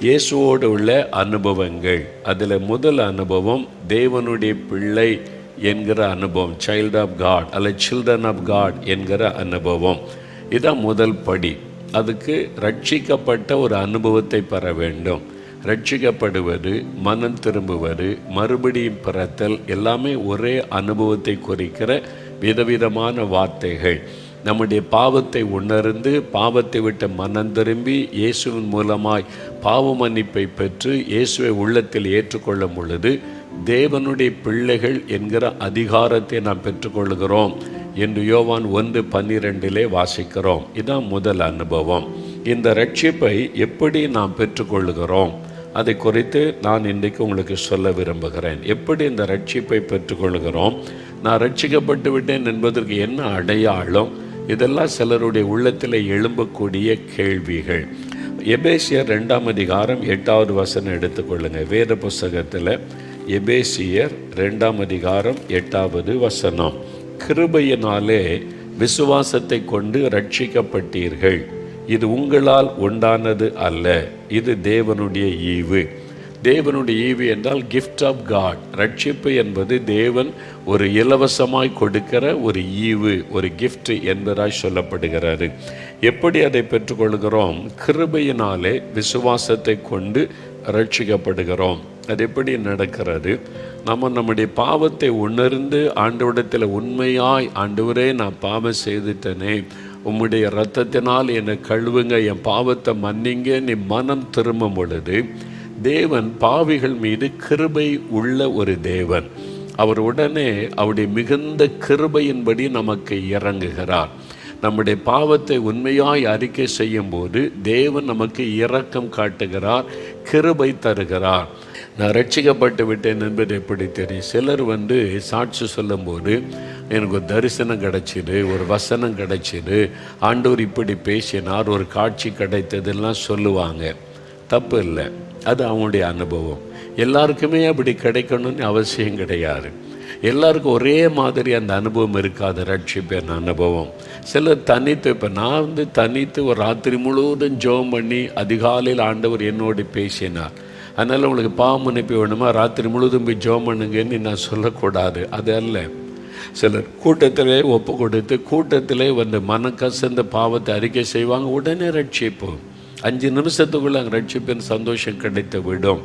இயேசுவோடு உள்ள அனுபவங்கள். அதில் முதல் அனுபவம் தேவனுடைய பிள்ளை என்கிற அனுபவம் சைல்ட் ஆஃப் காட் அல்ல சில்ட்ரன் ஆஃப் காட் என்கிற அனுபவம். இதுதான் முதல் படி. அதுக்கு ரட்சிக்கப்பட்ட ஒரு அனுபவத்தை பெற வேண்டும். ரட்சிக்கப்படுவது மனம் திரும்புவது மறுபடியும் பிறத்தல் எல்லாமே ஒரே அனுபவத்தை குறிக்கிற விதவிதமான வார்த்தைகள். நம்முடைய பாவத்தை உணர்ந்து பாவத்தை விட்டு மனம் திரும்பி இயேசுவின் மூலமாய் பாவ மன்னிப்பை பெற்று இயேசுவை உள்ளத்தில் ஏற்றுக்கொள்ளும் பொழுது தேவனுடைய பிள்ளைகள் என்கிற அதிகாரத்தை நாம் பெற்றுக்கொள்கிறோம் என்று யோவான் ஒன்று பன்னிரெண்டிலே வாசிக்கிறோம். இதான் முதல் அனுபவம். இந்த ரட்சிப்பை எப்படி நாம் பெற்றுக்கொள்கிறோம் அதை குறித்து நான் இன்றைக்கு உங்களுக்கு சொல்ல விரும்புகிறேன். எப்படி இந்த ரட்சிப்பை பெற்றுக்கொள்கிறோம் நான் ரட்சிக்கப்பட்டு விட்டேன் என்பதற்கு என்ன அடையாளம்? இதெல்லாம் சிலருடைய உள்ளத்தில் எழும்பக்கூடிய கேள்விகள். எபேசியர் ரெண்டாம் அதிகாரம் எட்டாவது வசனம் எடுத்துக்கொள்ளுங்கள் வேத புஸ்தகத்தில் எபேசியர் ரெண்டாம் அதிகாரம் எட்டாவது வசனம். கிருபையினாலே விசுவாசத்தை கொண்டு ரட்சிக்கப்பட்டீர்கள் இது உங்களால் உண்டானது அல்ல. இது தேவனுடைய ஈவு. தேவனுடைய ஈவு என்றால் கிஃப்ட் ஆஃப் காட் ரட்சிப்பு என்பது தேவன் ஒரு இலவசமாய் கொடுக்கிற ஒரு ஈவு ஒரு கிஃப்ட் என்பதாய் சொல்லப்படுகிறாரு. எப்படி அதை பெற்றுக்கொள்கிறோம்? கிருபையினாலே விசுவாசத்தை கொண்டு ரட்சிக்கப்படுகிறோம். அது எப்படி நடக்கிறது? நம்ம நம்முடைய பாவத்தை உணர்ந்து ஆண்டவிடத்தில் உண்மையாய் ஆண்டவரே நான் பாவம் செய்துட்டனே. உம்முடைய இரத்தத்தினால் என்னை கழுவுங்க என் பாவத்தை மன்னிங்க. நீ மனம் திரும்பும் பொழுது தேவன் பாவிகள் மீது கிருபை உள்ள ஒரு தேவன். அவர் உடனே அவருடைய மிகுந்த கிருபையின்படி நமக்கு இறங்குகிறார். நம்முடைய பாவத்தை உண்மையாய் அறிக்கை செய்யும் போது தேவன் நமக்கு இரக்கம் காட்டுகிறார் கிருபை தருகிறார். நான் ரட்சிக்கப்பட்டு விட்டேன் என்பது எப்படி தெரியும் சிலர் வந்து சாட்சி சொல்லும்போது எனக்கு ஒரு தரிசனம் கிடைச்சிது ஒரு வசனம் கிடைச்சிது. ஆண்டவர் இப்படி பேசினார் ஒரு காட்சி கிடைத்ததெல்லாம் சொல்லுவாங்க. தப்பு இல்லை. அது அவங்களுடைய அனுபவம். எல்லாருக்குமே அப்படி கிடைக்கணும்னு அவசியம் கிடையாது. எல்லாருக்கும் ஒரே மாதிரி அந்த அனுபவம் இருக்காது ரட்சிப்பின் அனுபவம். சிலர் தனித்து இப்போ நான் வந்து தனித்து ஒரு ராத்திரி முழுவதும் ஜெபம் பண்ணி அதிகாலையில் ஆண்டவர் என்னோடு பேசினார். அதனால் உங்களுக்கு பாவம் அனுப்பி வேணுமா? ராத்திரி முழுவதும் போய் ஜோம் பண்ணுங்கன்னு நான் சொல்லக்கூடாது. அது அல்ல. சிலர் கூட்டத்திலே ஒப்பு கொடுத்து கூட்டத்திலே வந்து மனக்கசந்த பாவத்தை அறிக்கை செய்வாங்க உடனே ரட்சிப்போம். அஞ்சு நிமிஷத்துக்குள்ளே அங்கே ரட்சிப்பின் சந்தோஷம் கிடைத்து விடும்.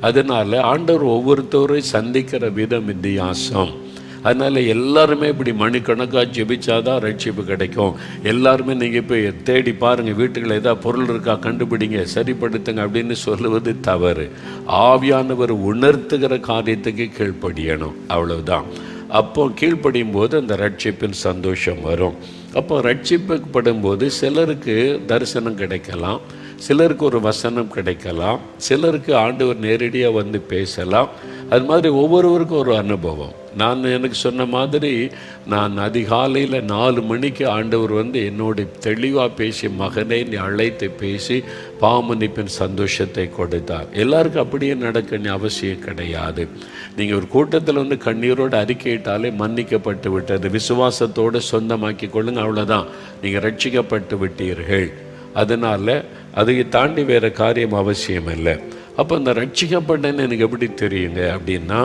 அதனால் ஆண்டவர் ஒவ்வொருத்தரையும் சந்திக்கிற விதம் வித்தியாசம். அதனால் எல்லாருமே இப்படி மணிக்கணக்காக ஜெபிச்சாதான் ரட்சிப்பு கிடைக்கும். எல்லாருமே நீங்கள் போய் தேடி பாருங்கள் வீட்டுகளில் ஏதாவது பொருள் இருக்கா கண்டுபிடிங்க சரிப்படுத்துங்க அப்படின்னு சொல்லுவது தவறு. ஆவியானவர் உணர்த்துகிற காரியத்துக்கு கீழ்ப்படியணும். அவ்வளவுதான். அப்போ கீழ்ப்படியும் போது அந்த ரட்சிப்பின் சந்தோஷம் வரும். அப்போ ரட்சிப்பப்படும் போது சிலருக்கு தரிசனம் கிடைக்கலாம் சிலருக்கு ஒரு வசனம் கிடைக்கலாம் சிலருக்கு ஆண்டவர் நேரடியாக வந்து பேசலாம். அது மாதிரி ஒவ்வொருவருக்கும் ஒரு அனுபவம். நான் எனக்கு சொன்ன மாதிரி நான் அதிகாலையில் நாலு மணிக்கு ஆண்டவர் வந்து என்னோட தெளிவாக பேசி மகனை நீ அழைத்து பேசி பாவமன்னிப்பின் சந்தோஷத்தை கொடுத்தார். எல்லாருக்கும் அப்படியே நடக்கணும் அவசியம் கிடையாது. நீங்கள் ஒரு கூட்டத்தில் வந்து கண்ணீரோடு அறிக்கையிட்டாலே மன்னிக்கப்பட்டு விட்டது. விசுவாசத்தோடு சொந்தமாக்கி கொள்ளுங்க அவ்வளோதான் நீங்கள் ரட்சிக்கப்பட்டு விட்டீர்கள். அதனால் அதை தாண்டி வேறு காரியம் அவசியம் இல்லை அப்போ இந்த ரட்சிக்கப்பட்டேன்னு எனக்கு எப்படி தெரியுங்க அப்படின்னா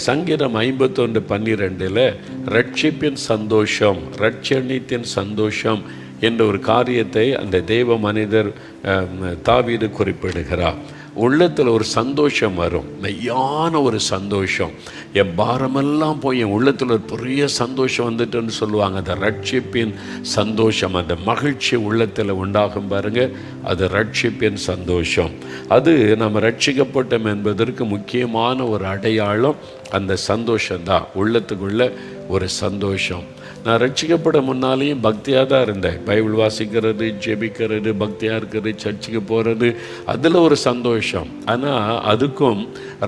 சங்கீதம் ஐம்பத்தொன்று பன்னிரெண்டில் ரட்சிப்பின் சந்தோஷம் ரட்சணித்தின் சந்தோஷம் என்ற ஒரு காரியத்தை அந்த தெய்வ மனிதர் அஹ், தாவீது குறிப்பிடுகிறார். உள்ளத்தில் ஒரு சந்தோஷம் வரும். மெய்யான ஒரு சந்தோஷம். என் பாரமெல்லாம் போய் என் உள்ளத்தில் ஒரு பெரிய சந்தோஷம் வந்துட்டுன்னு சொல்லுவாங்க. அந்த ரட்சிப்பின் சந்தோஷம் அந்த மகிழ்ச்சி உள்ளத்தில் உண்டாகும் பாருங்க. அது ரட்சிப்பின் சந்தோஷம். அது நம்ம ரட்சிக்கப்பட்டோம் என்பதற்கு முக்கியமான ஒரு அடையாளம் அந்த சந்தோஷம்தான். உள்ளத்துக்குள்ள ஒரு சந்தோஷம். நான் ரட்சிக்கப்பட முன்னாலேயும் பக்தியாக தான் இருந்தேன். பைபிள் வாசிக்கிறது ஜெபிக்கிறது பக்தியாக இருக்கிறது சர்ச்சுக்கு போகிறது அதில் ஒரு சந்தோஷம். ஆனால் அதுக்கும்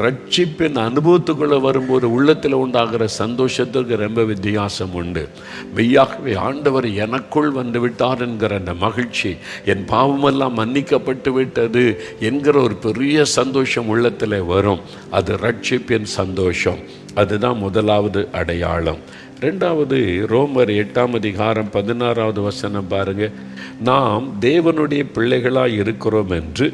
ரட்சிப்பின் அனுபவத்துக்குள்ளே வரும்போது உள்ளத்தில் உண்டாகிற சந்தோஷத்துக்கு ரொம்ப வித்தியாசம் உண்டு. மெய்யாகவே ஆண்டவர் எனக்குள் வந்து விட்டார் என்கிற அந்த மகிழ்ச்சி என் பாவமெல்லாம் மன்னிக்கப்பட்டு விட்டது என்கிற ஒரு பெரிய சந்தோஷம் உள்ளத்தில் வரும். அது ரட்சிப்பின் சந்தோஷம். அதுதான் முதலாவது அடையாளம். ரெண்டாவது ரோமர் எட்டாம் அதிகாரம் பதினாறாவது வசனம் பாருங்க. நாம் தேவனுடைய பிள்ளைகளாய் இருக்கிறோம் என்று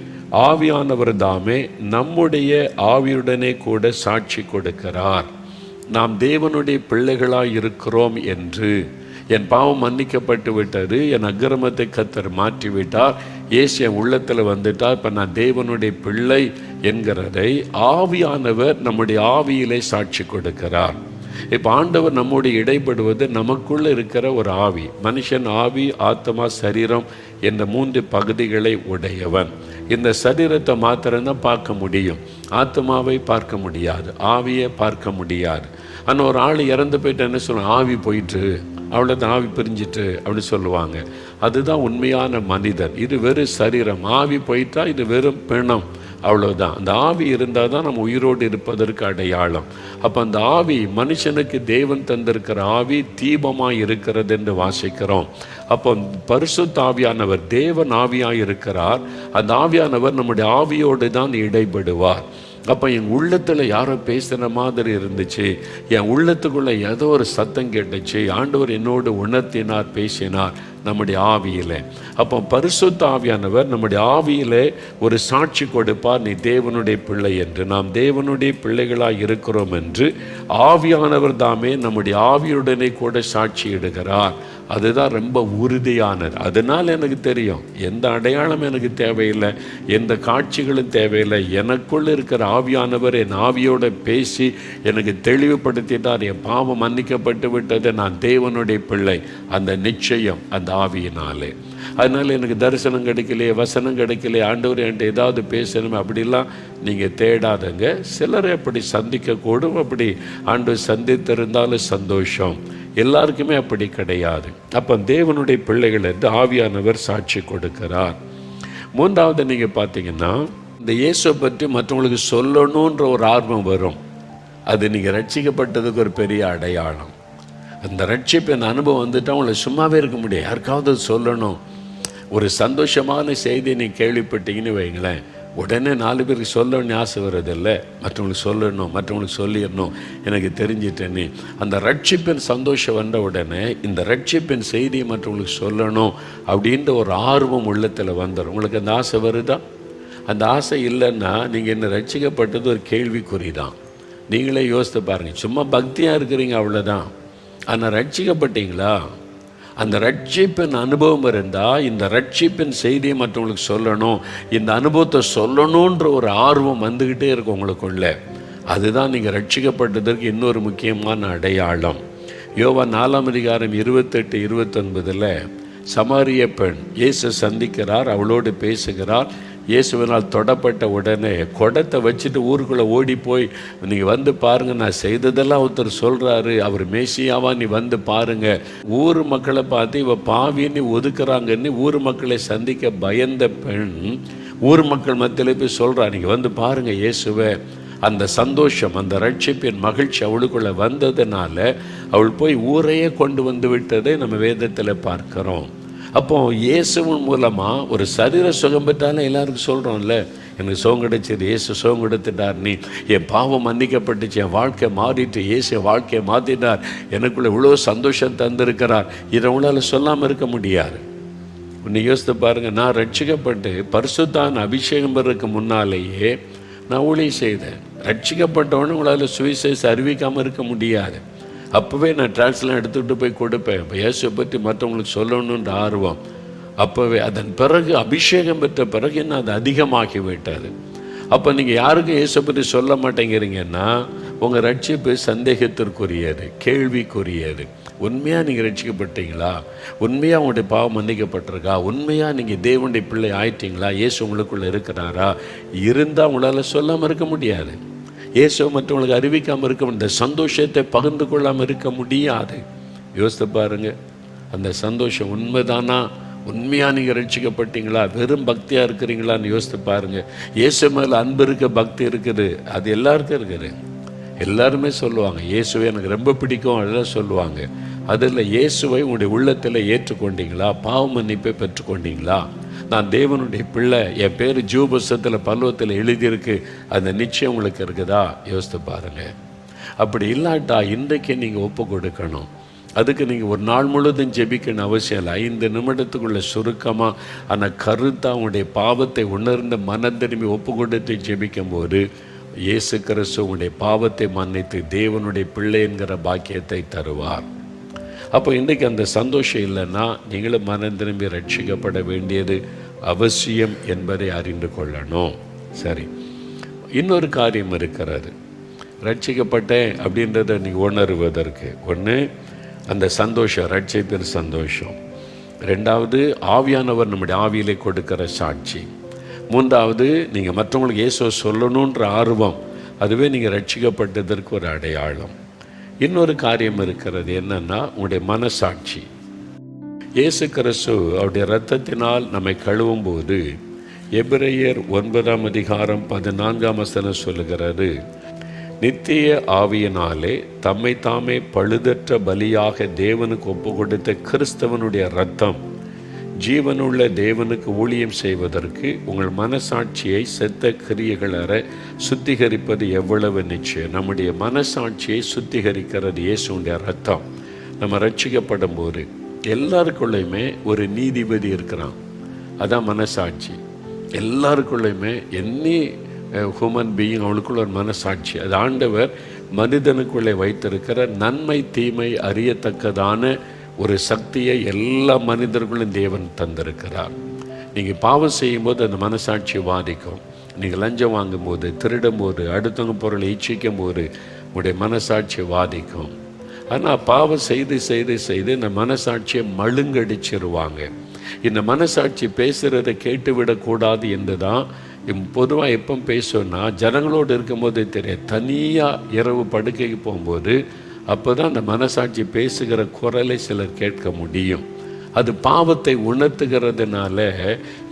ஆவியானவர் தாமே நம்முடைய ஆவியுடனே கூட சாட்சி கொடுக்கிறார். நாம் தேவனுடைய பிள்ளைகளாய் இருக்கிறோம் என்று என் பாவம் மன்னிக்கப்பட்டு விட்டது என் அக்கிரமத்தை கத்தர் மாற்றி விட்டார் என் உள்ளத்தில் வந்துட்டார் இப்போ நான் தேவனுடைய பிள்ளை என்கிறதை ஆவியானவர் நம்முடைய ஆவியிலே சாட்சி கொடுக்கிறார். இப்போ ஆண்டவர் நம்மோடு இடைப்படுவது நமக்குள்ள இருக்கிற ஒரு ஆவி. மனுஷன் ஆவி ஆத்மா சரீரம் என்ற மூன்று பகுதிகளை உடையவன். இந்த சரீரத்தை மாத்திரம்தான் பார்க்க முடியும். ஆத்மாவை பார்க்க முடியாது. ஆவியை பார்க்க முடியாது. ஆனால் ஒரு ஆள் இறந்து போயிட்டு என்ன சொல்லுவாங்க ஆவி போயிட்டு அவ்வளோதான் ஆவி பிரிஞ்சிட்டு அப்படின்னு சொல்லுவாங்க. அதுதான் உண்மையான மனிதன். இது வெறும் சரீரம். ஆவி போயிட்டா இது வெறும் பிணம். அவ்வளோதான் அந்த ஆவி இருந்தால் தான் நம்ம உயிரோடு இருப்பதற்கு அடையாளம். அப்போ அந்த ஆவி மனுஷனுக்கு தேவன் தந்திருக்கிற ஆவி தீபமாக இருக்கிறது என்று வாசிக்கிறோம். அப்போ பரிசு ஆவியானவர் தேவன் ஆவியாக இருக்கிறார். அந்த ஆவியானவர் நம்முடைய ஆவியோடு தான் இடைபடுவார். அப்போ என் உள்ளத்தில் யாரோ பேசுகிற மாதிரி இருந்துச்சு. என் உள்ளத்துக்குள்ளே ஏதோ ஒரு சத்தம் கேட்டுச்சு. ஆண்டவர் என்னோடு உணர்த்தினார் பேசினார் நம்முடைய ஆவியில். அப்போ பரிசுத்த ஆவியானவர் நம்முடைய ஆவியிலே ஒரு சாட்சி கொடுப்பார். நீ தேவனுடைய பிள்ளை என்று. நாம் தேவனுடைய பிள்ளைகளாக இருக்கிறோம் என்று ஆவியானவர் தாமே நம்முடைய ஆவியுடனே கூட சாட்சி இடுகிறார். அதுதான் ரொம்ப உறுதியானது. அதனால் எனக்கு தெரியும் எந்த அடையாளம் எனக்கு தேவையில்லை எந்த காட்சிகளும் தேவையில்லை. எனக்குள்ளே இருக்கிற ஆவியானவர் என் ஆவியோட பேசி எனக்கு தெளிவுபடுத்தினார். என் பாவம் மன்னிக்கப்பட்டு விட்டது. நான் தேவனுடைய பிள்ளை. அந்த நிச்சயம் அந்த ஆவியினாலே. அதனால் எனக்கு தரிசனம் கிடைக்கலையே வசனம் கிடைக்கலையே ஆண்டவர் என்கிட்ட ஏதாவது பேசணுமே அப்படிலாம் நீங்கள் தேடாதங்க. சிலரை அப்படி சந்திக்கக்கூடும் அப்படி ஆண்டு சந்தித்திருந்தாலும் சந்தோஷம். எல்லாருக்குமே அப்படி கிடையாது. அப்போ தேவனுடைய பிள்ளைகள் என்று ஆவியானவர் சாட்சி கொடுக்கிறார். மூன்றாவது நீங்கள் பார்த்தீங்கன்னா இந்த இயேசுவை பற்றி மற்றவங்களுக்கு சொல்லணுன்ற ஒரு ஆர்வம் வரும். அது நீங்கள் ரட்சிக்கப்பட்டதுக்கு ஒரு பெரிய அடையாளம். அந்த ரட்சிப்பின் அனுபவம் வந்துட்டு அவங்கள சும்மாவே இருக்க முடியாது. யாருக்காவது சொல்லணும். ஒரு சந்தோஷமான செய்தியை நீ கேள்விப்பட்டீங்கன்னு வைங்களேன். உடனே நாலு பேருக்கு சொல்லணும்னு ஆசை வர்றதில்லை. மற்றவங்களுக்கு சொல்லணும் மற்றவங்களுக்கு சொல்லிடணும். எனக்கு தெரிஞ்சிட்டேன்னு. அந்த ரட்சிப்பின் சந்தோஷம் வந்த உடனே இந்த ரட்சிப்பின் செய்தியை மற்றவங்களுக்கு சொல்லணும் அப்படின்ற ஒரு ஆர்வம் உள்ளத்தில் வந்துடும் உங்களுக்கு அந்த ஆசை வருதா? அந்த ஆசை இல்லைன்னா நீங்கள் என்ன ரட்சிக்கப்பட்டது ஒரு கேள்விக்குறி தான் நீங்களே யோசித்து பாருங்கள் சும்மா பக்தியாக இருக்கிறீங்க அவ்வளோதான் ஆனால் ரட்சிக்கப்பட்டீங்களா? அந்த ரட்சிப்பின் அனுபவம் இருந்தால் இந்த ரட்சிப்பின் செய்தியை மற்றவங்களுக்கு சொல்லணும் இந்த அனுபவத்தை சொல்லணுன்ற ஒரு ஆர்வம் வந்துக்கிட்டே இருக்கும் உங்களுக்குள்ள. அதுதான் நீங்கள் ரட்சிக்கப்பட்டதற்கு இன்னொரு முக்கியமான அடையாளம். யோவா நாலாம் அதிகாரம் இருபத்தெட்டு இருபத்தொன்பதில் சமாரிய பெண் இயேசு சந்திக்கிறார் அவளோடு பேசுகிறார் இயேசுவினால் தொடப்பட்ட உடனே குடத்தை வச்சுட்டு ஊருக்குள்ளே ஓடி போய் நீங்கள் வந்து பாருங்கள் நான் செய்ததெல்லாம் ஒருத்தர் சொல்கிறாரு அவர் மேசியாவா? நீ வந்து பாருங்க. ஊர் மக்களை பார்த்து இவ பாவின்னு ஒதுக்குறாங்கன்னு ஊர் மக்களை சந்திக்க பயந்த பெண் ஊர் மக்கள் மத்தியில் போய் சொல்கிறா நீங்கள் வந்து பாருங்கள் இயேசுவை. அந்த சந்தோஷம் அந்த ரட்சிப்பின் மகிழ்ச்சி அவளுக்குள்ளே வந்ததுனால அவள் போய் ஊரையே கொண்டு வந்து விட்டதை நம்ம வேதத்தில் பார்க்குறோம். அப்போ இயேசுவின் மூலமாக ஒரு சரீர சுகம் பெற்றாலும் எல்லாருக்கும் சொல்கிறோம்ல எனக்கு சுகம் கிடைச்சது இயேசு சுகம் கொடுத்துட்டார். நீ என் பாவம் மன்னிக்கப்பட்டுச்சு என் வாழ்க்கை மாறிட்டு இயேசு வாழ்க்கையை மாற்றினார் எனக்குள்ள இவ்வளோ சந்தோஷம் தந்திருக்கிறார். இதை உங்களால் சொல்லாமல் இருக்க முடியாது. உன்னை யோசித்து பாருங்கள் நான் ரட்சிக்கப்பட்டு பரிசுத்தான் அபிஷேகம் பெறதுக்கு முன்னாலேயே நான் ஊழியம் செய்தேன். ரட்சிக்கப்பட்டவொன்னு உங்களால் சுவிசேஷம் அறிவிக்காமல் இருக்க முடியாது. அப்போவே நான் டிரான்ஸ்லாம் எடுத்துக்கிட்டு போய் கொடுப்பேன். இப்போ இயேசுவை பற்றி மற்றவங்களுக்கு சொல்லணுன்ற ஆர்வம். அப்போவே அதன் பிறகு அபிஷேகம் பெற்ற பிறகு என்ன அது அதிகமாகி விட்டது. அப்போ நீங்கள் யாருக்கும் இயேசுவை பற்றி சொல்ல மாட்டேங்கிறீங்கன்னா உங்கள் ரட்சிப்பு சந்தேகத்திற்குரியது கேள்விக்குரியது. உண்மையாக நீங்கள் ரட்சிக்கப்பட்டீங்களா? உண்மையாக உங்களுடைய பாவம் மன்னிக்கப்பட்டிருக்கா? உண்மையாக நீங்கள் தேவனுடைய பிள்ளை ஆயிட்டீங்களா? இயேசு உங்களுக்குள்ளே இருக்கிறாரா? இருந்தால் உங்களால் சொல்லாமல் இருக்க முடியாது. இயேசு மற்றவங்களுக்கு அறிவிக்காமல் இருக்க இந்த சந்தோஷத்தை பகிர்ந்து கொள்ளாமல் இருக்க முடியாது. யோசித்து பாருங்க அந்த சந்தோஷம் உண்மைதானா? உண்மையாக நீங்கள் ரட்சிக்கப்பட்டீங்களா? வெறும் பக்தியாக இருக்கிறீங்களான்னு யோசித்து பாருங்கள் இயேசு மேலே அன்பு இருக்க பக்தி இருக்குது. அது எல்லாருக்கும் இருக்குது. எல்லாருமே சொல்லுவாங்க இயேசுவை எனக்கு ரொம்ப பிடிக்கும் அதெல்லாம் சொல்லுவாங்க. அதில் இயேசுவை உங்களுடைய உள்ளத்தில் ஏற்றுக்கொண்டீங்களா? பாவ மன்னிப்பை பெற்றுக்கொண்டீங்களா? நான் தேவனுடைய பிள்ளை என் பேர் ஜூபசத்தில் பல்வத்தில் எழுதியிருக்கு. அந்த நிச்சயம் உங்களுக்கு இருக்குதா? யோசித்து பாருங்கள் அப்படி இல்லாட்டா இன்றைக்கு நீங்கள் ஒப்பு கொடுக்கணும். அதுக்கு நீங்கள் ஒரு நாள் முழுவதும் ஜெபிக்கணும் அவசியம் இல்லை. ஐந்து நிமிடத்துக்குள்ள சுருக்கமாக அந்த கருத்தாக உங்களுடைய பாவத்தை உணர்ந்த மன திரும்பி ஒப்பு கொடுத்து ஜெபிக்கும் போது இயேசு கிறிஸ்து உங்களுடைய பாவத்தை மன்னித்து தேவனுடைய பிள்ளை என்கிற பாக்கியத்தை தருவார். அப்போ இன்றைக்கு அந்த சந்தோஷம் இல்லைன்னா நீங்களும் மனம் திரும்பி ரட்சிக்கப்பட வேண்டியது அவசியம் என்பதை அறிந்து கொள்ளணும். சரி. இன்னொரு காரியம் இருக்கிறது. ரட்சிக்கப்பட்டேன் அப்படின்றத நீ உணர்வதற்கு. ஒன்று அந்த சந்தோஷம் ரட்சிப்பின் சந்தோஷம். ரெண்டாவது ஆவியானவர் நம்முடைய ஆவியிலே கொடுக்கிற சாட்சி. மூன்றாவது நீங்கள் மற்றவங்களுக்கு இயேசுவை சொல்லணுன்ற ஆர்வம் அதுவே நீங்கள் ரட்சிக்கப்பட்டதற்கு ஒரு அடையாளம். இன்னொரு காரியம் இருக்கிறது என்னன்னா உங்களுடைய மனசாட்சி. இயேசு கிறிஸ்து அவருடைய இரத்தத்தினால் நம்மை கழுவும் போது எபிரேயர் ஒன்பதாம் அதிகாரம் பதினான்காம் வசனம் சொல்லுகிறது நித்திய ஆவியினாலே தம்மை தாமே பழுதற்ற பலியாக தேவனுக்கு ஒப்பு கொடுத்த கிறிஸ்தவனுடைய ரத்தம் ஜீவனுள்ள தேவனுக்கு ஊழியம் செய்வதற்கு உங்கள் மனசாட்சியை செத்த கிரியைகளற சுத்திகரிப்பது எவ்வளவு நிச்சயம்? நம்முடைய மனசாட்சியை சுத்திகரிக்கிறது இயேசுடைய ரத்தம். நம்ம ரட்சிக்கப்படும் போது எல்லாருக்குள்ளேயுமே ஒரு நீதிபதி இருக்கிறான். அதான் மனசாட்சி. எல்லாருக்குள்ளேயுமே என்னி ஹியூமன் பீயிங் அவளுக்குள்ள ஒரு மனசாட்சி. அது ஆண்டவர் மனிதனுக்குள்ளே வைத்திருக்கிற நன்மை தீமை அறியத்தக்கதான ஒரு சக்தியை எல்லா மனிதர்களும் தேவன் தந்திருக்கிறார். நீங்கள் பாவம் செய்யும்போது அந்த மனசாட்சி பாதிக்கும் நீங்கள் லஞ்சம் வாங்கும்போது திருடும்போது அடுத்தவங்க பொருளை இச்சிக்கும் போது உங்களுடைய மனசாட்சி பாதிக்கும் ஆனால் பாவம் செய்து செய்து செய்து இந்த மனசாட்சியை மழுங்கடிச்சிருவாங்க. இந்த மனசாட்சி பேசுகிறத கேட்டுவிடக்கூடாது என்று தான் பொதுவாக எப்போ பேசணும்னா ஜனங்களோடு இருக்கும்போது தெரியும் தனியாக இரவு படுக்கைக்கு போகும்போது அப்போ தான் அந்த மனசாட்சி பேசுகிற குரலை சிலர் கேட்க முடியும். அது பாவத்தை உணர்த்துகிறதுனால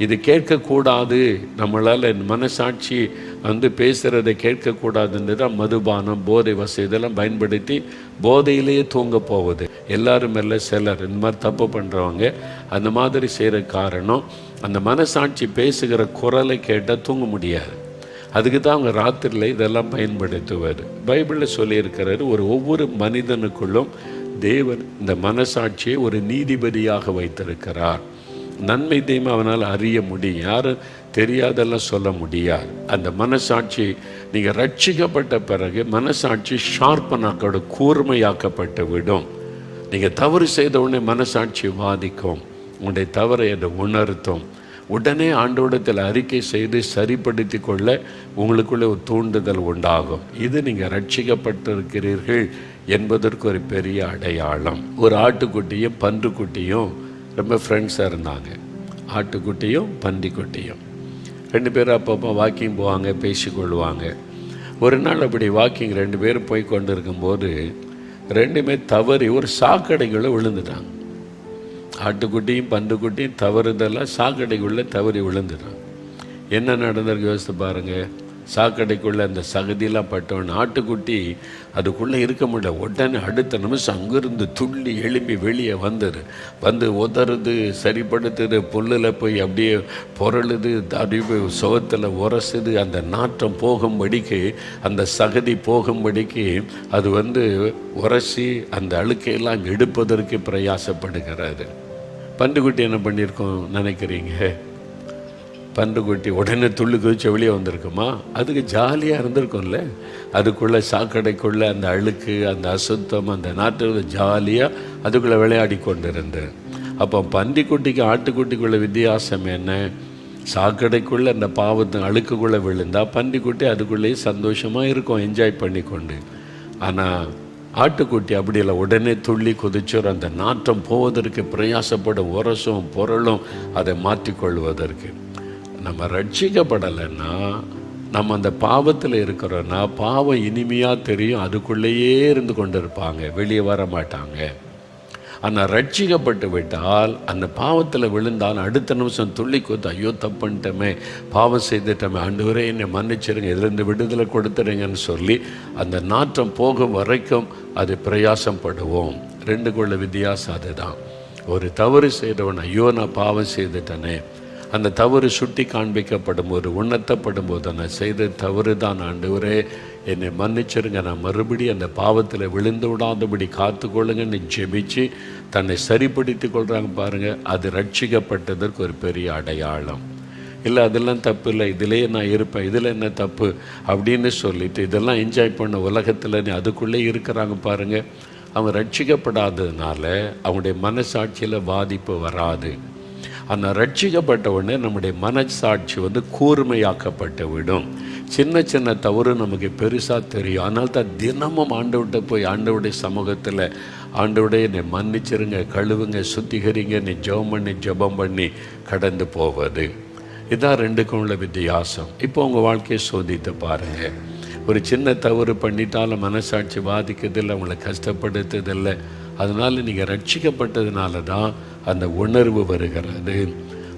இது கேட்கக்கூடாது. நம்மளால் மனசாட்சி வந்து பேசுகிறதை கேட்கக்கூடாதுன்னு தான் மதுபானம் போதை வசதி இதெல்லாம் பயன்படுத்தி போதையிலேயே தூங்க போகுது எல்லாரும் இல்லை சிலர் இந்த மாதிரி தப்பு பண்ணுறவங்க அந்த மாதிரி செய்கிற காரணம் அந்த மனசாட்சி பேசுகிற குரலை கேட்டால் தூங்க முடியாது. அதுக்கு தான் அவங்க ராத்திரியில் இதெல்லாம் பயன்படுத்துவார். பைபிளில் சொல்லியிருக்கிறாரு ஒரு ஒவ்வொரு மனிதனுக்குள்ளும் தேவன் இந்த மனசாட்சியை ஒரு நீதிபதியாக வைத்திருக்கிறார். நன்மை தீமை அவனால் அறிய முடியும். யாரும் தெரியாதெல்லாம் சொல்ல முடியாது. அந்த மனசாட்சி நீங்கள் ரட்சிக்கப்பட்ட பிறகு மனசாட்சி ஷார்ப்பனாக்கோட கூர்மையாக்கப்பட்டு விடும் நீங்கள் தவறு செய்த உடனே மனசாட்சி வாதிக்கும். உங்களுடைய தவறை அதை உணர்த்தும். உடனே ஆண்டோடத்தில் அறிக்கை செய்து சரிப்படுத்தி கொள்ள உங்களுக்குள்ளே ஒரு தூண்டுதல் உண்டாகும். இது நீங்கள் ரட்சிக்கப்பட்டிருக்கிறீர்கள் என்பதற்கு ஒரு பெரிய அடையாளம். ஒரு ஆட்டுக்குட்டியும் பன்றுக்குட்டியும் ரொம்ப ஃப்ரெண்ட்ஸாக இருந்தாங்க. ஆட்டுக்குட்டியும் பன்றிக்குட்டியும். ரெண்டு பேரும் அப்பப்போ வாக்கிங் போவாங்க பேசிக்கொள்வாங்க. ஒரு நாள் அப்படி வாக்கிங் ரெண்டு பேரும் போய் கொண்டு இருக்கும்போது ரெண்டுமே தவறி ஒரு சாக்கடைக்குள்ளே விழுந்துட்டாங்க. ஆட்டுக்குட்டியும் பன்றுக்குட்டியும் தவறுதெல்லாம் சாக்கடைக்குள்ளே தவறி விழுந்துடும். என்ன நடந்திருக்கு யோசித்து பாருங்கள் சாக்கடைக்குள்ளே அந்த சகதியெல்லாம் பட்டவன் ஆட்டுக்குட்டி அதுக்குள்ளே இருக்க முடியல. உடனே அடுத்த நிமிஷம் அங்கேருந்து துள்ளி எழுப்பி வெளியே வந்துரு. வந்து உதறுது சரிப்படுத்துது புல்லில் போய் அப்படியே புரளுது அப்படியே போய் சுகத்தில் உரசுது. அந்த நாற்றம் போகும்படிக்கு அந்த சகதி போகும்படிக்கு அது வந்து உரசி அந்த அழுக்கையெல்லாம் எடுப்பதற்கு பிரயாசப்படுகிறாரு. பன்றுக்குட்டி என்ன பண்ணியிருக்கோம் நினைக்கிறீங்க? பன்றுக்குட்டி உடனே துள்ளு குதிச்சு வெளியே வந்திருக்குமா? அதுக்கு ஜாலியாக இருந்திருக்கும்ல. அதுக்குள்ளே சாக்கடைக்குள்ளே அந்த அழுக்கு அந்த அசுத்தம் அந்த நாட்டு ஜாலியாக அதுக்குள்ளே விளையாடி கொண்டு இருந்தேன் அப்போ பன்றிக்குட்டிக்கு ஆட்டுக்குட்டிக்குள்ள வித்தியாசம் என்ன? சாக்கடைக்குள்ளே அந்த பாவத்தை அழுக்குக்குள்ளே விழுந்தால் பன்றிக்குட்டி அதுக்குள்ளேயே சந்தோஷமாக இருக்கும் என்ஜாய் பண்ணி கொண்டு ஆனால் ஆட்டுக்குட்டி அப்படி இல்லை உடனே துள்ளி குதிச்சோர் அந்த நாற்றம் போவதற்கு பிரயாசப்படும் உரசும் பொருளும் அதை மாற்றிக்கொள்வதற்கு. நம்ம ரட்சிக்கப்படலைன்னா நம்ம அந்த பாவத்தில் இருக்கிறோன்னா பாவம் இனிமையாக தெரியும் அதுக்குள்ளேயே இருந்து கொண்டு இருப்பாங்க வெளியே வர மாட்டாங்க. ஆனால் ரட்சிக்கப்பட்டு விட்டால் அந்த பாவத்தில் விழுந்தால் அடுத்த நிமிஷம் துள்ளி கொத்து ஐயோ தப்புன்ட்டமே. பாவம் செய்துட்டமே. ஆண்டவரே என்னை மன்னிச்சிருங்க. இதுலேருந்து விடுதலை கொடுத்துருங்கன்னு சொல்லி அந்த நாற்றம் போகும் வரைக்கும் அது பிரயாசப்படுவோம். ரெண்டுக்குள்ள வித்தியாசம் அதுதான். ஒரு தவறு செய்தவன் ஐயோ நான் பாவம் செய்துட்டனே. அந்த தவறு சுட்டி காண்பிக்கப்படும் போது உணர்த்தப்படும் போது நான் செய்த தவறு தான் ஆண்டு ஒரே என்னை மன்னிச்சிருங்க. நான் மறுபடியும் அந்த பாவத்தில் விழுந்து விடாதபடி காத்துக்கொள்ளுங்கன்னு ஜெபிச்சு தன்னை சரிப்படுத்தி கொள்கிறாங்க பாருங்கள் அது ரட்சிக்கப்பட்டதற்கு ஒரு பெரிய அடையாளம். இல்லை அதெல்லாம் தப்பு இல்லை. இதிலே நான் இருப்பேன். இதில் என்ன தப்பு அப்படின்னு சொல்லிட்டு இதெல்லாம் என்ஜாய் பண்ண உலகத்தில் நீ அதுக்குள்ளே இருக்கிறாங்க பாருங்கள் அவங்க ரட்சிக்கப்படாததுனால அவங்களுடைய மனசாட்சியில் பாதிப்பு வராது. அந்த ரட்சிக்கப்பட்ட உடனே நம்முடைய மனசாட்சி வந்து கூர்மையாக்கப்பட்டு விடும் சின்ன சின்ன தவறு நமக்கு பெருசாக தெரியும். அதனால தான் தினமும் ஆண்டவர்கிட்ட போய் ஆண்டவருடைய சமூகத்தில் ஆண்டவருடைய என்னை மன்னிச்சிருங்க கழுவுங்க சுத்திகரிங்க நீ ஜெபம் பண்ணி ஜெபம் பண்ணி கடந்து போவது. இதுதான் ரெண்டுக்கும் உள்ள வித்தியாசம். இப்போ உங்கள் வாழ்க்கையை சோதித்து பாருங்கள் ஒரு சின்ன தவறு பண்ணிட்டாலும் மனசாட்சி பாதிக்கிறதில்லை அவங்கள கஷ்டப்படுத்துறதில்லை. அதனால் நீங்கள் ரட்சிக்கப்பட்டதுனால தான் அந்த உணர்வு வருகிறது.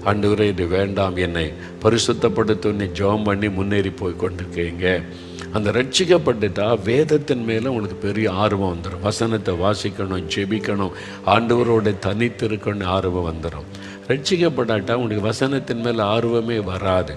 ஆண்டவரே இது வேண்டாம். என்னை பரிசுத்தப்படுத்தணும்னு ஜெபம் பண்ணி முன்னேறி போய் கொண்டிருக்கீங்க. அந்த ரட்சிக்கப்பட்டுட்டா வேதத்தின் மேலே உங்களுக்கு பெரிய ஆர்வம் வந்துடும் வசனத்தை வாசிக்கணும் ஜெபிக்கணும். ஆண்டவரோட தனித்திருக்கணும்னு ஆர்வம் வந்துடும் ரட்சிக்கப்படாட்டா உங்களுக்கு வசனத்தின் மேலே ஆர்வமே வராது.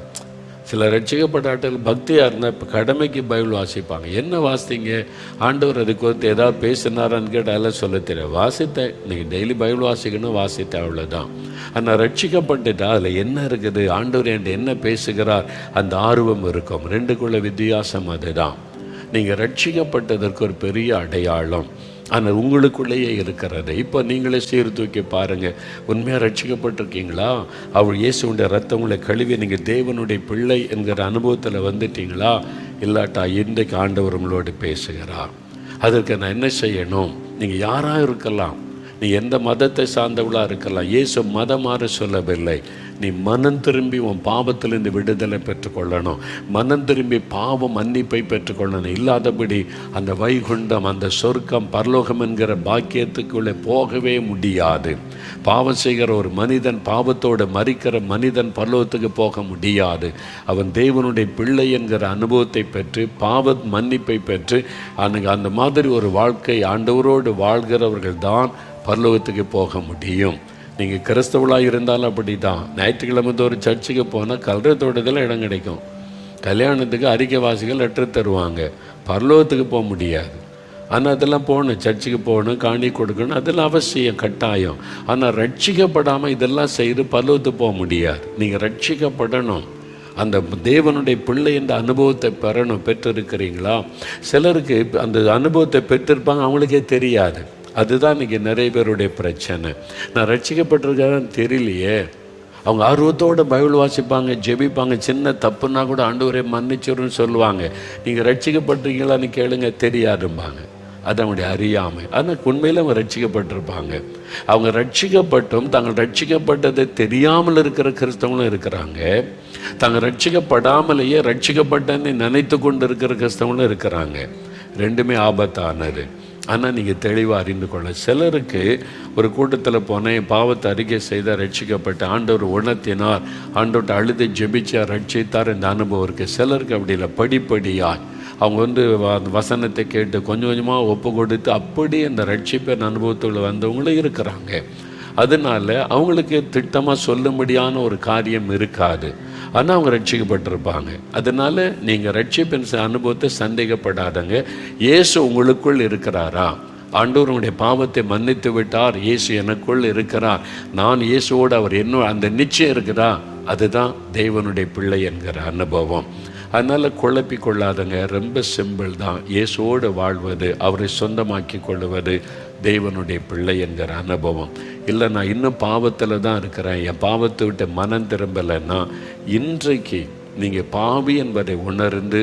சில ரட்சிக்கப்பட்ட ஆட்கள் பக்தியாக இருந்தால் இப்போ கடமைக்கு பைபிள் வாசிப்பாங்க. என்ன வாசித்தீங்க? ஆண்டவர் அதுக்கு வந்து ஏதாவது பேசினாரான்னு கேட்டாலும் சொல்ல தெரியும் வாசித்தேன். நீங்கள் டெய்லி பைபிள் வாசிக்கணும் வாசித்தேன் அவ்வளோதான் ஆனால் ரட்சிக்கப்பட்டுட்டா அதில் என்ன இருக்குது? ஆண்டவர் என்கிட்ட என்ன பேசுகிறார்? அந்த ஆர்வம் இருக்கும். ரெண்டுக்குள்ள வித்தியாசம் அதுதான். நீங்கள் ரட்சிக்கப்பட்டதற்கு ஒரு பெரிய அடையாளம். ஆனால் உங்களுக்குள்ளேயே இருக்கிறது இப்போ நீங்களே சீர்தூக்கி பாருங்கள் உண்மையாக ரட்சிக்கப்பட்டிருக்கீங்களா? அவள் இயேசுடைய ரத்தம் உங்களை கழுவி நீங்கள் தேவனுடைய பிள்ளை என்கிற அனுபவத்தில் வந்துட்டீங்களா? இல்லாட்டா இன்றைக்கு ஆண்டவர் உங்களோடு பேசுகிறார்? அதற்கு நான் என்ன செய்யணும்? நீங்கள் யாராக இருக்கலாம்? நீ எந்த மதத்தை சார்ந்தவளாக இருக்கலாம்? இயேசு மதம் மாற சொல்லவில்லை. நீ மனம் திரும்பி உன் பாவத்திலிருந்து விடுதலை பெற்றுக்கொள்ளணும். மனம் திரும்பி பாவம் மன்னிப்பை பெற்றுக்கொள்ளணும். இல்லாதபடி அந்த வைகுண்டம் அந்த சொர்க்கம் பரலோகம் என்கிற பாக்கியத்துக்குள்ளே போகவே முடியாது. பாவம் செய்கிற ஒரு மனிதன் பாவத்தோடு மறிக்கிற மனிதன் பரலோகத்துக்கு போக முடியாது. அவன் தேவனுடைய பிள்ளை என்கிற அனுபவத்தை பெற்று பாவ மன்னிப்பை பெற்று அன்னைக்கு அந்த மாதிரி ஒரு வாழ்க்கை ஆண்டவரோடு வாழ்கிறவர்கள் தான் பரலோகத்துக்கு போக முடியும். நீங்கள் கிறிஸ்தவளாக இருந்தாலும் அப்படி தான் ஞாயிற்றுக்கிழமை தோறும் சர்ச்சுக்கு போனால் கல்றத்தோட்டத்தில் இடம் கிடைக்கும். கல்யாணத்துக்கு அறிக்கை வாசிகள் லெட்டர் தருவாங்க. பரலோகத்துக்கு போக முடியாது. ஆனால் அதெல்லாம் போகணும். சர்ச்சுக்கு போகணும் காணி கொடுக்கணும் அதெல்லாம் அவசியம் கட்டாயம். ஆனால் ரட்சிக்கப்படாமல் இதெல்லாம் செய்து பரலோகத்துக்கு போக முடியாது. நீங்கள் ரட்சிக்கப்படணும். அந்த தேவனுடைய பிள்ளை என்ற அனுபவத்தை பெறணும். பெற்றிருக்கிறீங்களா? சிலருக்கு அந்த அனுபவத்தை பெற்றிருப்பாங்க அவங்களுக்கே தெரியாது. அதுதான் இன்றைக்கி நிறைய பேருடைய பிரச்சனை. நான் ரட்சிக்கப்பட்டிருக்கிறேன்னு தெரியலையே. அவங்க ஆர்வத்தோடு பைபிள் வாசிப்பாங்க ஜெபிப்பாங்க. சின்ன தப்புன்னா கூட ஆண்டவரே மன்னிச்சிருன்னு சொல்லுவாங்க. நீங்கள் ரட்சிக்கப்பட்டிருக்கீங்களான்னு கேளுங்க தெரியாதும்பாங்க. அது அவங்களுடைய அறியாமை. ஆனால் உண்மையில் அவங்க ரட்சிக்கப்பட்டிருப்பாங்க. அவங்க ரட்சிக்கப்பட்டும் தாங்கள் ரட்சிக்கப்பட்டதை தெரியாமல் இருக்கிற கிறிஸ்தவங்களும் இருக்கிறாங்க. தாங்கள் ரட்சிக்கப்படாமலேயே ரட்சிக்கப்பட்டன்னு நினைத்து கொண்டு இருக்கிற கிறிஸ்தவங்களும் இருக்கிறாங்க. ரெண்டுமே ஆபத்தானது. ஆனால் நீங்கள் தெளிவாக அறிந்து கொள்ள. சிலருக்கு ஒரு கூட்டத்தில் போனேன் பாவத்தை அறிக்கை செய்தால் ரட்சிக்கப்பட்ட ஆண்டவர் உணர்த்தினார் ஆண்டோட்ட அழுது ஜெபிச்சார் ரட்சித்தார் இந்த அனுபவம் இருக்குது சிலருக்கு அப்படி இல்லை படிப்படியாய். அவங்க வந்து அந்த வசனத்தை கேட்டு கொஞ்சம் கொஞ்சமாக ஒப்பு கொடுத்து அப்படியே அந்த ரட்சிப்பின் அனுபவத்தில் வந்தவங்களும் இருக்கிறாங்க. அதனால அவங்களுக்கு திட்டமாக சொல்லும்படியான ஒரு காரியம் இருக்காது. ஆனால் அவங்க ரட்சிக்கப்பட்டிருப்பாங்க. அதனால நீங்கள் ரட்சிப்பின் அனுபவத்தை சந்தேகப்படாதங்க. இயேசு உங்களுக்குள் இருக்கிறாரா? ஆண்டவர் உங்களுடைய பாவத்தை மன்னித்து விட்டார். இயேசு எனக்குள் இருக்கிறார். நான் இயேசுவோடு அவர் என்ன அந்த நிச்சயம் இருக்கிறா அதுதான் தேவனுடைய பிள்ளை என்கிற அனுபவம். அதனால் குழப்பி கொள்ளாதங்க. ரொம்ப சிம்பிள் தான். இயேசுவோடு வாழ்வது அவரை சொந்தமாக்கி கொள்வது தேவனுடைய பிள்ளை என்கிற அனுபவம். இல்லை நான் இன்னும் பாவத்தில் தான் இருக்கிறேன். என் பாவத்தை விட்டு மனம் திரும்பலைன்னா இன்றைக்கு நீங்கள் பாவி என்பதை உணர்ந்து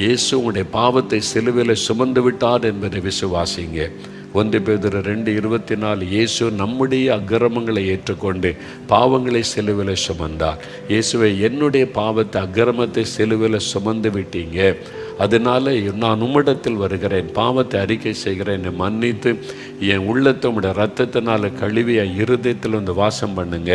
இயேசு உங்களுடைய பாவத்தை சிலுவையில் சுமந்து விட்டார் என்பதை விசுவாசிங்க. ஒன்று பேதர் ரெண்டு இருபத்தி நாலு இயேசு நம்முடைய அக்கிரமங்களை ஏற்றுக்கொண்டு பாவங்களை செலுவில் சுமந்தார். இயேசுவை என்னுடைய பாவத்தை அக்கிரமத்தை செலுவில் சுமந்து விட்டீங்க. அதனால நான் உம்மிடத்தில் வருகிறேன் பாவத்தை அறிக்கை செய்கிறேன். என்னை மன்னித்து என் உள்ளத்தை உம்முடைய ரத்தத்தினால கழுவிய இருதயத்தில் வந்து வாசம் பண்ணுங்க.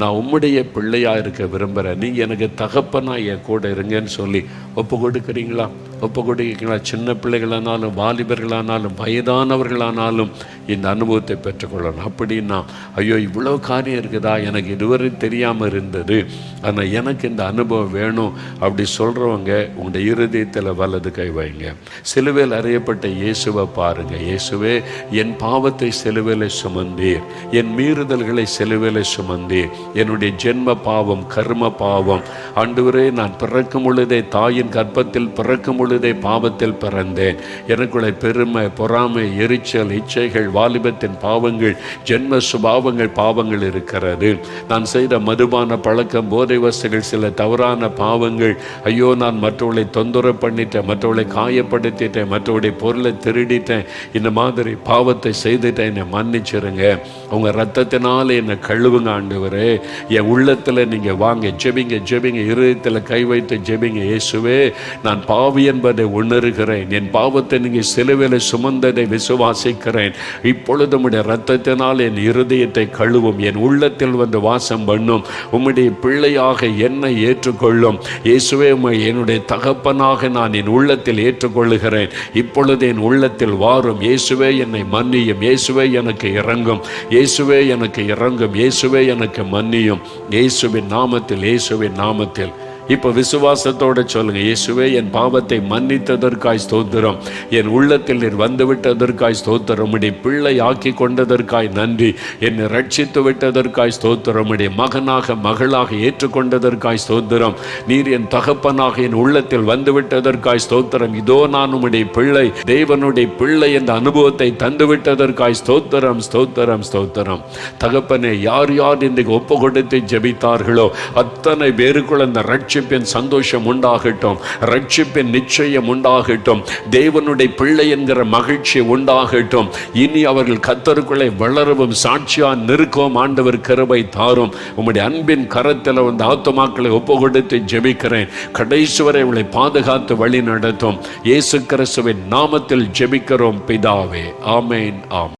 நான் உம்முடைய பிள்ளையாக இருக்க விரும்புகிறேன் நீங்கள் எனக்கு தகப்பனா என் கூட இருங்கன்னு சொல்லி ஒப்பு கொடுக்குறீங்களா? ஒப்பு கொடுக்கிறீங்களா சின்ன பிள்ளைகளானாலும் வாலிபர்களானாலும் வயதானவர்களானாலும் இந்த அனுபவத்தை பெற்றுக்கொள்ளணும். அப்படின்னா ஐயோ இவ்வளோ காரியம் இருக்குதா? எனக்கு இதுவரை தெரியாமல் இருந்தது. ஆனால் எனக்கு இந்த அனுபவம் வேணும் அப்படி சொல்கிறவங்க உங்களுடைய இருதயத்தில் வலது கை வைங்க. சிலுவையில் அறியப்பட்ட இயேசுவை பாருங்க. இயேசுவே என் பாவத்தை சிலுவையில் சுமந்தீர். என் மீறுதல்களை சிலுவையில் சுமந்தீர். என்னுடைய ஜென்ம பாவம் கர்ம பாவம். ஆண்டவரே நான் பிறக்கும் பொழுதே தாயின் கர்ப்பத்தில் பிறக்கும் அப்பொழுதே பாவத்தில் பிறந்தேன். எனக்குள்ள பெருமை பொறாமை எரிச்சல் இச்சைகள் வாலிபத்தின் பாவங்கள் ஜென்ம சுபாவங்கள் பாவங்கள் இருக்கிறது. நான் செய்த மதுபான பழக்கம் போதை வசதிகள் சில தவறான பாவங்கள். ஐயோ நான் மற்றவர்களை தொந்தரவு பண்ணிட்டேன் மற்றவர்களை காயப்படுத்திட்டேன் மற்றவருடைய பொருளை திருடிட்டேன். இந்த மாதிரி பாவத்தை செய்துட்டேன். என்னை மன்னிச்சிருங்க. உங்க ரத்தத்தினால என்னை கழுவுங்க ஆண்டவரே. என் உள்ளத்துல நீங்க வாங்க ஜெபிங்க ஜெபிங்க இருதயத்தில் கை வைத்து ஜெபிங்க இயேசுவே. நான் பாவி என்பதை உணர்கிறேன். என் பாவத்தை நீங்கள் சிலுவையில் சுமந்ததை விசுவாசிக்கிறேன். இப்பொழுது உம்முடைய ரத்தத்தினால் என் இருதயத்தை கழுவும். என் உள்ளத்தில் வந்து வாசம் பண்ணும். உம்முடைய பிள்ளையாக என்னை ஏற்றுக்கொள்ளும். இயேசுவே உம்மை என்னுடைய தகப்பனாக நான் என் உள்ளத்தில் ஏற்றுக்கொள்ளுகிறேன். இப்பொழுது என் உள்ளத்தில் வாரும். இயேசுவே என்னை மன்னியும். இயேசுவே எனக்கு இறங்கும். இயேசுவே எனக்கு இறங்கும். இயேசுவே எனக்கு மன்னியும். இயேசுவின் நாமத்தில் இயேசுவின் நாமத்தில். இப்போ விசுவாசத்தோட சொல்லுங்க இயேசுவே என் பாவத்தை மன்னித்ததற்காய் ஸ்தோத்திரம். என் உள்ளத்தில் நீர் வந்துவிட்டதற்காய் ஸ்தோத்திரம். உம்முடைய பிள்ளை ஆக்கி கொண்டதற்காய் நன்றி. என்னை ரட்சித்து விட்டதற்காய் ஸ்தோத்திரம். உம்முடைய மகனாக மகளாக ஏற்றுக்கொண்டதற்காய் ஸ்தோத்திரம். நீர் என் தகப்பனாக என் உள்ளத்தில் வந்துவிட்டதற்காய் ஸ்தோத்திரம். இதோ நான் உம்முடைய பிள்ளை தேவனுடைய பிள்ளை என்ற அனுபவத்தை தந்துவிட்டதற்காய் ஸ்தோத்திரம் ஸ்தோத்திரம் ஸ்தோத்திரம். தகப்பனை யார் யார் இன்றைக்கு ஒப்பு கொடுத்து ஜெபித்தார்களோ அத்தனை பேருக்குள்ள அந்த ரட்சிப்பின் சந்தோஷம் உண்டாகட்டும். ரட்சிப்பின் நிச்சயம் உண்டாகட்டும். தேவனுடைய பிள்ளை என்கிற மகிழ்ச்சி உண்டாகட்டும். இனி அவர்கள் கத்தருக்குள்ளே வளரவும் சாட்சியா நிற்கவும் ஆண்டவர் கருவை தாரும். உம்முடைய அன்பின் கரத்தில் வந்து ஆத்துமாக்களை ஒப்பு கொடுத்து ஜெபிக்கிறேன். கடைசி வரை அவளை பாதுகாத்து வழி நடத்தும். இயேசு கிறிஸ்துவின் நாமத்தில் ஜெபிக்கிறோம் பிதாவே. ஆமேன் ஆம்